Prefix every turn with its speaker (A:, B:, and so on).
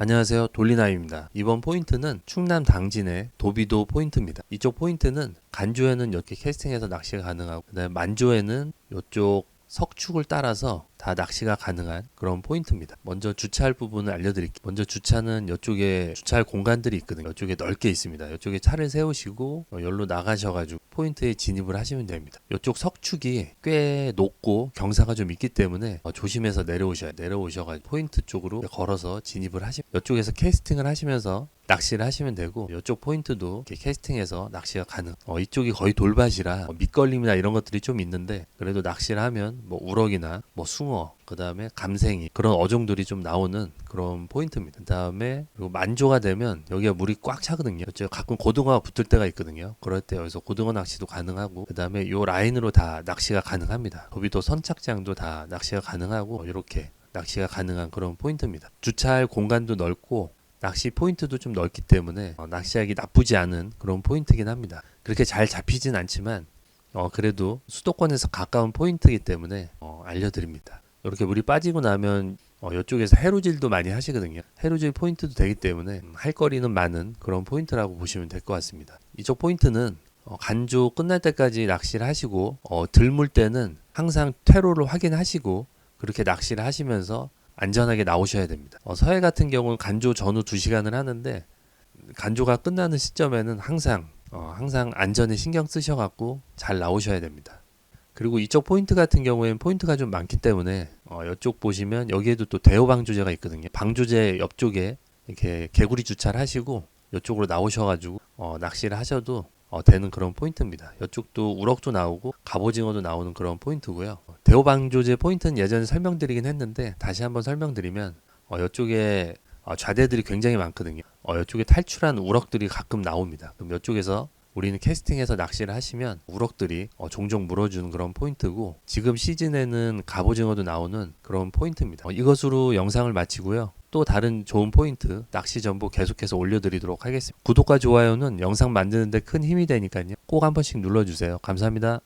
A: 안녕하세요. 돌리나입니다. 이번 포인트는 충남 당진의 도비도 포인트입니다. 이쪽 포인트는 간조에는 이렇게 캐스팅해서 낚시가 가능하고 만조에는 이쪽 석축을 따라서 다 낚시가 가능한 그런 포인트입니다. 먼저 주차할 부분을 알려드릴게요. 먼저 주차는 이쪽에 주차할 공간들이 있거든요. 이쪽에 넓게 있습니다. 이쪽에 차를 세우시고 어, 여기로 나가셔가지고 포인트에 진입을 하시면 됩니다. 이쪽 석축이 꽤 높고 경사가 좀 있기 때문에 어, 조심해서 내려오셔야 내려오셔가지고 포인트 쪽으로 걸어서 진입을 하시. 이쪽에서 캐스팅을 하시면서 낚시를 하시면 되고 이쪽 포인트도 이렇게 캐스팅해서 낚시가 가능. 어, 이쪽이 거의 돌밭이라 어, 밑걸림이나 이런 것들이 좀 있는데 그래도 낚시를 하면 뭐 우럭이나 뭐 숭어 그 다음에 감생이 그런 어종들이 좀 나오는 그런 포인트입니다. 그 다음에 그리고 만조가 되면 여기가 물이 꽉 차거든요. 저 가끔 고등어가 붙을 때가 있거든요. 그럴 때 여기서 고등어 낚시도 가능하고 그 다음에 요 라인으로 다 낚시가 가능합니다. 도비도 선착장도 다 낚시가 가능하고 이렇게 낚시가 가능한 그런 포인트입니다. 주차할 공간도 넓고 낚시 포인트도 좀 넓기 때문에 어, 낚시하기 나쁘지 않은 그런 포인트긴 합니다. 그렇게 잘 잡히진 않지만 어, 그래도 수도권에서 가까운 포인트이기 때문에 어, 알려드립니다. 이렇게 물이 빠지고 나면 어, 이쪽에서 해루질도 많이 하시거든요. 해루질 포인트도 되기 때문에 음, 할 거리는 많은 그런 포인트라고 보시면 될 것 같습니다. 이쪽 포인트는 어, 간조 끝날 때까지 낚시를 하시고 어, 들물 때는 항상 퇴로를 확인하시고 그렇게 낚시를 하시면서 안전하게 나오셔야 됩니다. 어, 서해 같은 경우는 간조 전후 2시간을 하는데 간조가 끝나는 시점에는 항상 어, 항상 안전에 신경 쓰셔갖고 잘 나오셔야 됩니다. 그리고 이쪽 포인트 같은 경우에는 포인트가 좀 많기 때문에 어, 이쪽 보시면 여기에도 또 대호 방조제가 있거든요. 방조제 옆쪽에 이렇게 개구리 주차를 하시고 이쪽으로 나오셔가지고 어, 낚시를 하셔도 어, 되는 그런 포인트입니다. 이쪽도 우럭도 나오고 갑오징어도 나오는 그런 포인트고요. 대호 방조제 포인트는 예전에 설명드리긴 했는데 다시 한번 설명드리면 어, 이쪽에 어, 좌대들이 굉장히 많거든요. 어, 이쪽에 탈출한 우럭들이 가끔 나옵니다. 그럼 이쪽에서 우리는 캐스팅해서 낚시를 하시면 우럭들이 어, 종종 물어주는 그런 포인트고 지금 시즌에는 갑오징어도 나오는 그런 포인트입니다. 어, 이것으로 영상을 마치고요. 또 다른 좋은 포인트 낚시 정보 계속해서 올려드리도록 하겠습니다. 구독과 좋아요는 영상 만드는데 큰 힘이 되니까요. 꼭 한 번씩 눌러주세요. 감사합니다.